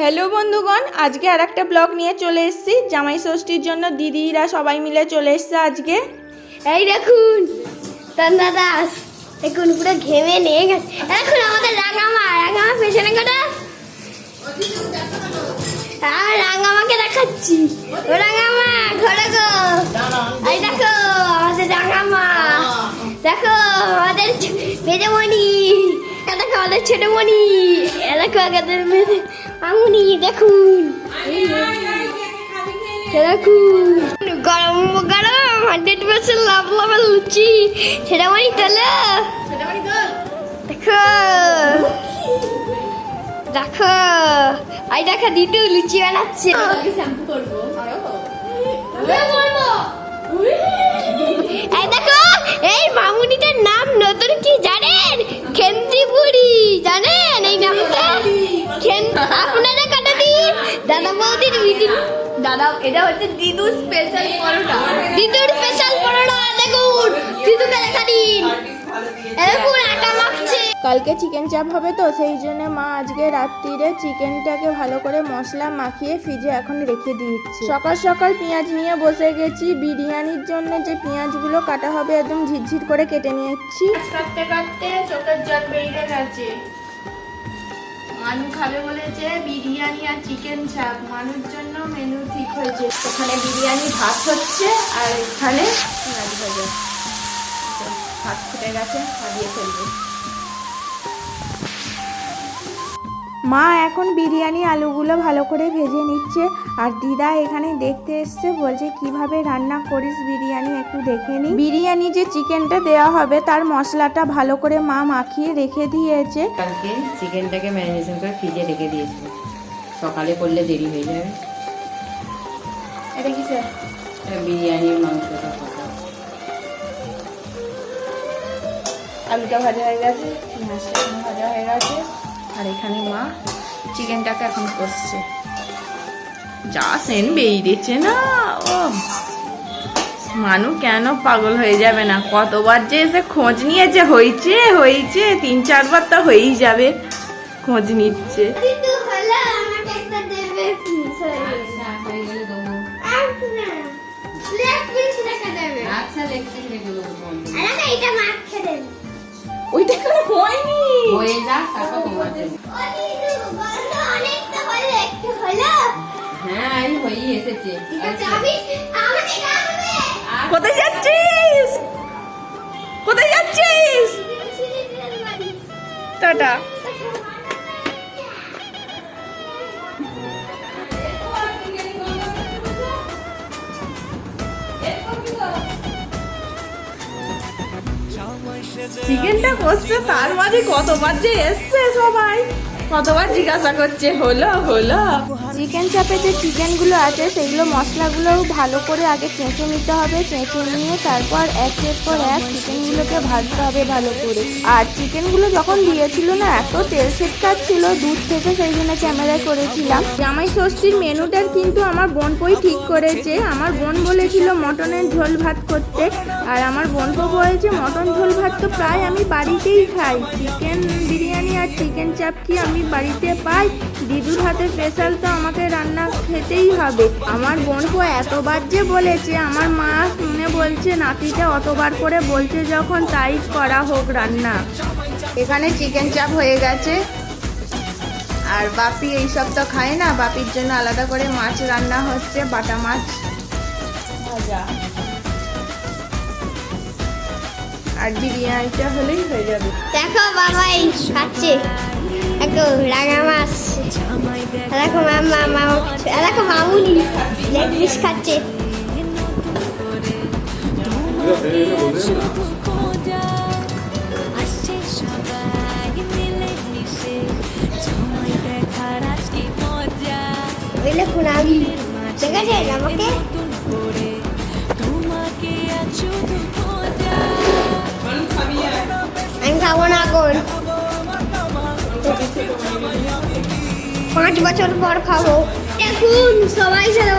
Hello বন্ধুগণ, আজকে আর একটা ব্লগ নিয়ে চলে এসেছি। জামাই ষষ্ঠীর জন্য দিদিরা সবাই মিলে চলে এসছে আজকে। এই দেখুন তন্দা দাস দেখুন পুরো ঘেমে নিয়ে গেছে। এখন আমাদের রাঙামা রাঙামা পেছনে কটা আর রাঙামাকে দেখাচ্ছি। ও রাঙামা, ঘরে গো। এই দেখো, আমাদের রাঙামা। দেখো, আমাদের মেজমণি দেখো, আমাদের ছোটমণি দেখো আমাদের মেজে মামুনি দেখুন। দেখুন। গরম গরম, হান্ড্রেড পার্সেন্ট লাভ লাভের লুচি। সেটা মানে তোলো দেখো। দেখো। আই, দেখো, দিটু লুচি বানাচ্ছে। এই দেখো, এই মামুনিটার নাম নতুন কি জানেন? খেন্তি জানেন? এই নামটা? খেন- আপনারা কাটা দিন দাদা বৌদির ভিডিও দাদা এটা হচ্ছে দিদু স্পেশাল পরোটা। দিদুর স্পেশাল পরোটা দেখুন দিদুকে দেখা দিন। এ দেখুন আটা মাখছে। কালকে চিকেন চাপ হবে তো সেই জন্য মা আজকে রাত্রিরে চিকেনটাকে ভালো করে মশলা মাখিয়ে ফ্রিজে এখন রেখে দিয়েছি। সকাল সকাল পেঁয়াজ নিয়ে বসে গেছি। বিরিয়ানির জন্য যে পেঁয়াজগুলো কাটা হবে একদম ঝিরঝির করে কেটে নিয়েছি। কাটতে কাটতে চোখের জল বেরিয়ে গেছে। মানু খাবে বলেছে বিরিয়ানি আর চিকেন চাপ মানুর জন্য মেনু ঠিক হয়েছে। ওখানে বিরিয়ানি ভাত হচ্ছে আর এখানে ভাত ফুটে গেছে খাবিয়ে ফেলব। মা এখন বিরিয়ানি আলুগুলো ভালো করে ভেজে নিচ্ছে আর দিদা এখানে দেখতে এসছে বলছে কীভাবে রান্না করিস বিরিয়ানি? একটু দেখে নি। বিরিয়ানি যে চিকেনটা দেওয়া হবে তার মশলাটা ভালো করে মা মাখিয়ে রেখে দিয়েছে। কালকে চিকেনটাকে ম্যারিনেশন করে ফ্রিজে রেখে দিয়েছিল সকালে করলে দেরি হয়ে যাবে। এটা কি স্যার? এটা বিরিয়ানির মাংসটা। কথা আলুটা ভাজা হয়ে গেছে ভাজা হয়ে গেছে। আর এখানে মা চিকেনটাকে এখন করছে যা সেন বেরিয়েছে না ও। মানু কেন পাগল হয়ে যাবে না? কতবার যে এসে খোঁজ নিয়েছে হয়েছে হয়েছে তিন চারবার তো হয়েই যাবে খোঁজ নিচ্ছে। দিদু হলো আমাকে দেবে পিস গেছে গেলে। দেবো আর না? লেগ পিস রেখে আচ্ছা দেবো না এটা মাখতে দেবে। ওইটা কোনো হয়নি হয়ে যাক তারপর তোমার দেবো। ও দিদু বন্ধ অনেকটা হলো একটু হলো হ্যাঁ হয়েই এসেছে। আমি আমাকে কোথায় যাচ্ছিস? কোথায় যাচ্ছিস? টাটা। চিকেনটা করছে তার মাঝে কতবার যে এসছে সবাই? কতবার জিজ্ঞাসা করছে হলো হলো? চিকেন চাপে যে চিকেনগুলো আছে, সেগুলো মশলাগুলো ভালো করে আগে চেঁচে নিতে হবে। চেঁচে নিয়ে তারপর এক একের পর এক চিকেনগুলোকে ভাজতে হবে ভালো করে। আর চিকেনগুলো যখন দিয়েছিল না, এত তেল ছিল দূর থেকে সেই জন্য ক্যামেরায় করেছিলাম। জামাই ষষ্ঠীর মেনুটার কিন্তু আমার বোন পই ঠিক করেছে। আমার বোন বলেছিল মটনের ঝোল ভাত করতে। আর আমার বোন পো বলেছে, মটন ঝোল ভাত তো প্রায় আমি বাড়িতেই খাই। চিকেন বিরিয়ানি আর চিকেন চাপ কি আমি বাড়িতে পাই? দিদুর হাতে স্পেশাল তো আমাকে রান্না খেতেই হবে। আমার বোনকে এতবার যে বলেছে, আমার মা শুনে বলছে, নাতিটা অতবার করে বলছে যখন তাই করা হোক রান্না। এখানে চিকেন চাপ হয়ে গেছে। আর বাপি এইসব তো খায় না, বাপির জন্য আলাদা করে মাছ রান্না হচ্ছে, বাটা মাছ। আর বিরিয়ানিটা হলেই হয়ে যাবে। দেখো বাবাই খাচ্ছে। দেখো রাঙা মাছ দেখো মামা মামা দেখো মামুনি লেগ পিস খাচ্ছে দেখুন আমি দেখেছেন আমাকে আমি খাব না এখন পাঁচ বছর পর খাব। দেখুন সবাই খেলে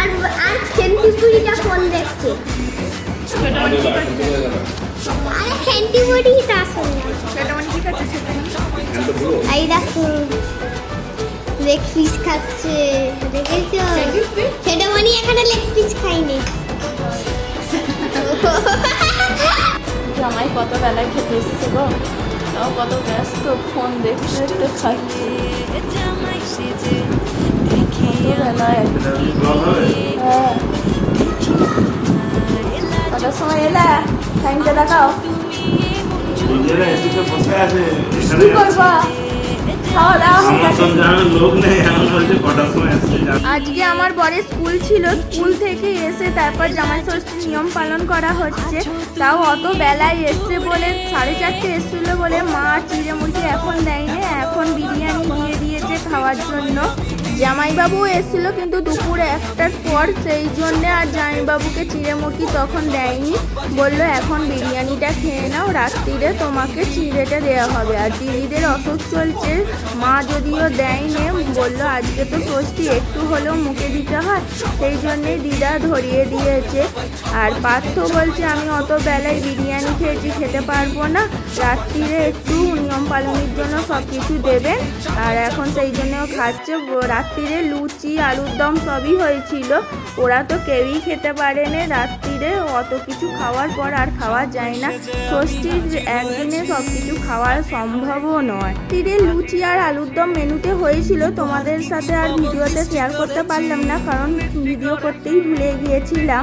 আর আর খেন্তি পুরিটা ফোন দেখছে? আরে খেন্তি সেটা এই দেখুন লেগ পিস খাচ্ছে দেখেছ? সেটা মনি এখানে লেগ পিস খাইনি জামাই কত বেলায় খেতে এসছে গো? তাও কত ব্যস্ত ফোন দেখতে দেখতে খাচ্ছে কটার সময় এলা টাইমটা দেখাও। কি করবা? খাওয়া দাওয়া আজকে আমার বরের স্কুল ছিল স্কুল থেকে এসে তারপর জামাই ষষ্ঠীর নিয়ম পালন করা হচ্ছে। তাও অত বেলায় এসছে বলে সাড়ে চারটে এসছিল বলে মা চিড়ে মুড়ি এখন দেয়নি এখন বিরিয়ানি দিয়ে দিয়েছে খাওয়ার জন্য। জামাইবাবু এসেছিল কিন্তু দুপুরে একটার পর সেই জন্যে আর জামাইবাবুকে চিড়ে মুড়কি তখন দেয়নি। বলল, এখন বিরিয়ানিটা খেয়ে নাও, রাত্রিরে তোমাকে চিড়েটা দেওয়া হবে। আর দিদিদের অসুখ চলছে, মা যদিও দেয়নি, বলল, আজকে তো ষষ্ঠী একটু হলেও মুখে দিতে হয়। সেই জন্যেই দিদা ধরিয়ে দিয়েছে। আর পার্থ বলছে, আমি অত বেলায় বিরিয়ানি খেয়েছি, খেতে পারব না। রাত্রিরে একটু নিয়ম পালনের জন্য সব কিছু দেবেন আর এখন সেই জন্য খাচ্ছে ব- রাত্রিরে লুচি, আলুর দম সবই হয়েছিল। ওরা তো কেউই খেতে পারে না রাত্রিরে, অত কিছু খাওয়ার পর আর খাওয়া যায় না। ষষ্ঠীর একদিনে সব কিছু খাওয়া সম্ভবও নয়। তীরে লুচি আর আলুর দম মেনুতে হয়েছিল। তোমাদের সাথে আর ভিডিওতে শেয়ার করতে পারলাম না, কারণ ভিডিও করতেই ভুলে গিয়েছিলাম।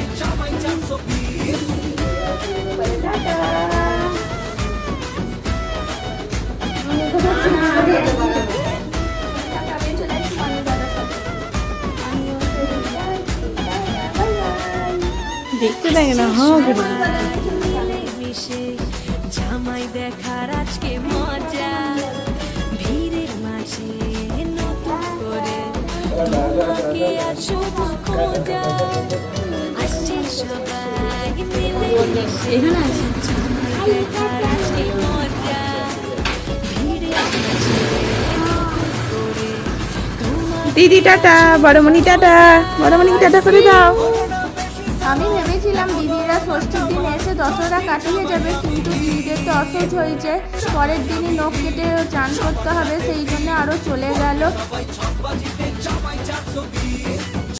দেখতে দেয় না হ্যাঁ জামাই দেখার আজকে মজা। ভিড়ের মাঝে নতুন করে তোমাকে আর শুভ খোঁজা। আসছে সবাই মিলে মিশে। জামাই দেখার দিদি টাটা, বড়মণি টাটা বড়মণি টাটা করে দাও। আমি ভেবেছিলাম দিদিরা ষষ্ঠীর দিন এসে দশরা কাটিয়ে যাবে, কিন্তু দিদিদের তো অসহ্য হয়েছে। পরের দিনই নখ কেটে চান করতে হবে, সেই জন্য আরও চলে গেল।